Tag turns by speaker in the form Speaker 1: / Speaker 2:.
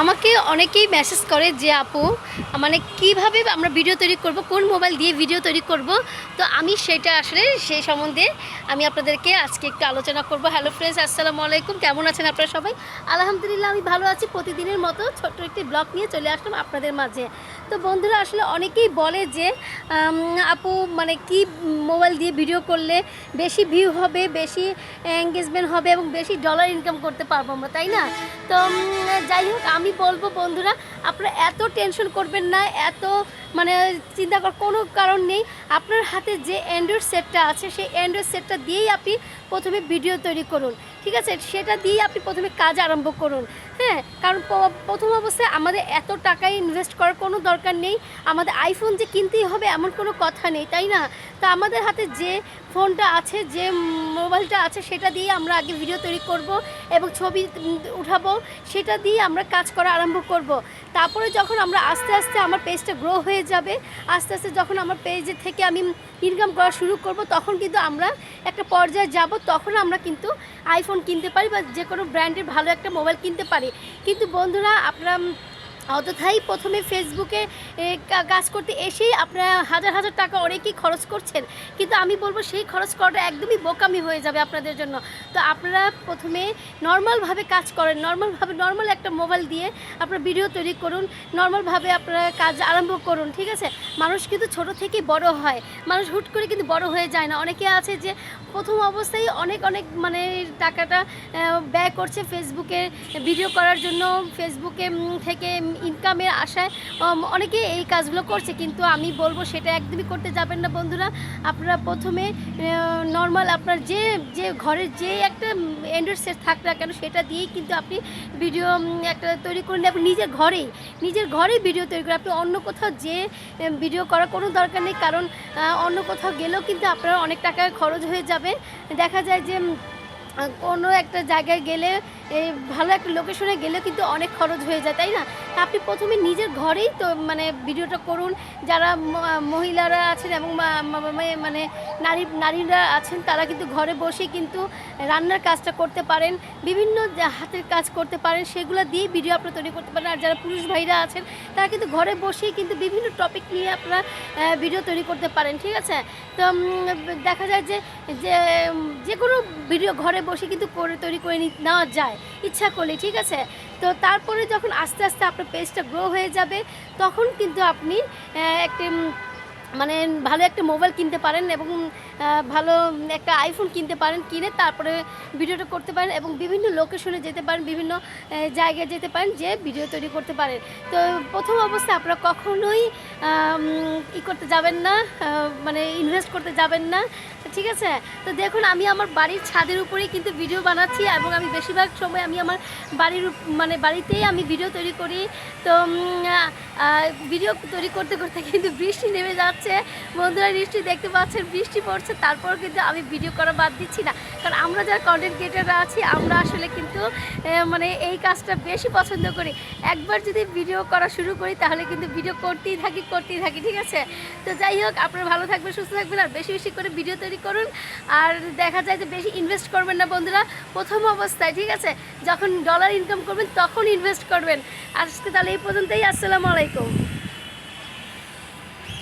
Speaker 1: আমাকে অনেকেই মেসেজ করে যে, আপু মানে কীভাবে আমরা ভিডিও তৈরি করব? কোন মোবাইল দিয়ে ভিডিও তৈরি করব? তো আমি সেটা আসলে সেই সম্বন্ধে আমি আপনাদেরকে আজকে একটু আলোচনা করব। হ্যালো ফ্রেন্ডস আসসালামু আলাইকুম। কেমন আছেন আপনারা সবাই? আলহামদুলিল্লাহ, আমি ভালো আছি। প্রতিদিনের মতো ছোট্ট একটি ব্লগ নিয়ে চলে আসলাম আপনাদের মাঝে। তো বন্ধুরা, আসলে অনেকেই বলে যে আপু মানে কি মোবাইল দিয়ে ভিডিও করলে বেশি ভিউ হবে, বেশি এঙ্গেজমেন্ট হবে এবং বেশি ডলার ইনকাম করতে পারব আমরা, তাই না? তো যাই হোক, আমি বলব বন্ধুরা? আপনারা এত টেনশন করবেন না, এত মানে চিন্তা করার কোনো কারণ নেই। আপনার হাতে যে অ্যান্ড্রয়েড সেটটা আছে, সেই অ্যান্ড্রয়েড সেটটা দিয়েই আপনি প্রথমে ভিডিও তৈরি করুন। ঠিক আছে? সেটা দিয়েই আপনি প্রথমে কাজ আরম্ভ করুন। হ্যাঁ? কারণ প্রথম অবস্থায় আমাদের এত টাকায় ইনভেস্ট করার কোনো দরকার নেই। আমাদের আইফোন যে কিনতেই হবে এমন কোনো কথা নেই, তাই না? তো আমাদের হাতে যে ফোনটা আছে, যে মোবাইলটা আছে, সেটা দিয়ে আমরা আগে ভিডিও তৈরি করব এবং ছবি উঠাবো। সেটা দিয়ে আমরা কাজ করা আরম্ভ করব। তারপরে যখন আমরা আস্তে আস্তে আমার পেজটা গ্রো হয়ে যাবে, আস্তে আস্তে যখন আমার পেজের থেকে আমি ইনকাম করা শুরু করব, তখন কিন্তু আমরা একটা পর্যায়ে যাব, তখন আমরা কিন্তু আইফোন কিনতে পারি বা যে কোনো ব্র্যান্ডের ভালো একটা মোবাইল কিনতে পারি। কিন্তু বন্ধুরা, আপনারা অযথাই প্রথমে ফেসবুকে কাজ করতে এসেই আপনারা হাজার হাজার টাকা অনেকেই খরচ করছেন। কিন্তু আমি বলব সেই খরচ করাটা একদমই বোকামি হয়ে যাবে আপনাদের জন্য। তো আপনারা প্রথমে নর্মালভাবে কাজ করেন, নর্মালভাবে, নর্মাল একটা মোবাইল দিয়ে আপনারা ভিডিও তৈরি করুন, নর্মালভাবে আপনারা কাজ আরম্ভ করুন, ঠিক আছে? মানুষ কিন্তু ছোট থেকেই বড় হয়। মানুষ হুট করে কিন্তু বড় হয়ে যায় না। অনেকে আছে যে প্রথম অবস্থায় অনেক অনেক মানে টাকাটা ব্যয় করছে ফেসবুকে ভিডিও করার জন্য ফেসবুকে থেকে ইনকামের আশায় অনেকে এই কাজগুলো করছে, কিন্তু আমি বলব সেটা একদমই করতে যাবেন না বন্ধুরা। আপনারা প্রথমে নর্মাল আপনার যে যে ঘরের যে একটা অ্যান্ড্রয়েড সেট থাক না কেন, সেটা দিয়েই কিন্তু আপনি ভিডিও একটা তৈরি করলে আপনি নিজের ঘরেই নিজের ঘরেই ভিডিও তৈরি করে, আপনি অন্য কোথাও যে ভিডিও করার কোনো দরকার নেই, কারণ অন্য কোথাও গেলেও কিন্তু আপনার অনেক টাকা খরচ হয়ে যাবে। দেখা যায় যে কোনো একটা জায়গায় গেলে এই ভালো একটা লোকেশনে গেলে কিন্তু অনেক খরচ হয়ে যায়, তাই না? আপনি প্রথমে নিজের ঘরেই তো মানে ভিডিওটা করুন। যারা মহিলারা আছেন এবং মানে নারী, নারীরা আছেন, তারা কিন্তু ঘরে বসে কিন্তু রান্নার কাজটা করতে পারেন, বিভিন্ন হাতের কাজ করতে পারেন, সেগুলো দিয়েই ভিডিও আপনারা তৈরি করতে পারেন। আর যারা পুরুষ ভাইরা আছেন, তারা কিন্তু ঘরে বসেই কিন্তু বিভিন্ন টপিক নিয়ে আপনারা ভিডিও তৈরি করতে পারেন, ঠিক আছে? তো দেখা যায় যে যে কোনো ভিডিও ঘরে বসে কিন্তু করে, তৈরি করে নেওয়া যায়। ইচ্ছা করলে, ঠিক আছে? তো তারপরে যখন আস্তে আস্তে আপনার পেজটা গ্রো হয়ে যাবে, তখন কিন্তু আপনি একটি মানে ভালো একটা মোবাইল কিনতে পারেন এবং ভালো একটা আইফোন কিনতে পারেন, কিনে তারপরে ভিডিওটা করতে পারেন এবং বিভিন্ন লোকেশনে যেতে পারেন, বিভিন্ন জায়গায় যেতে পারেন, যে ভিডিও তৈরি করতে পারেন। তো প্রথম অবস্থায় আপনারা কখনোই ই করতে যাবেন না মানে ইনভেস্ট করতে যাবেন না। ঠিক আছে? তো দেখুন, আমি আমার বাড়ির ছাদের উপরেই কিন্তু ভিডিও বানাচ্ছি এবং আমি বেশিরভাগ সময় আমি আমার বাড়ির মানে বাড়িতেই আমি ভিডিও তৈরি করি। তো ভিডিও তৈরি করতে করতে কিন্তু বৃষ্টি নেমে যাচ্ছে। বন্ধুরা বৃষ্টি দেখতে পাচ্ছেন, বৃষ্টি পড়ছে, তারপর কিন্তু আমি ভিডিও করা বাদ দিচ্ছি না। কারণ আমরা যারা কন্টেন্ট ক্রিয়েটাররা আছি, আমরা আসলে কিন্তু মানে এই কাজটা বেশি পছন্দ করি। একবার যদি ভিডিও করা শুরু করি, তাহলে কিন্তু ভিডিও করতেই থাকি করতেই থাকি, ঠিক আছে? তো যাই হোক, আপনারা ভালো থাকবেন, সুস্থ থাকবেন, আর বেশি বেশি করে ভিডিও তৈরি করুন। আর দেখা যায় যে বেশি ইনভেস্ট করবেন না বন্ধুরা, প্রথম অবস্থায়, ঠিক আছে? যখন ডলার ইনকাম করবেন, তখন ইনভেস্ট করবেন। আজকে তাহলে এই পর্যন্তই, আসসালামু আলাইকুম।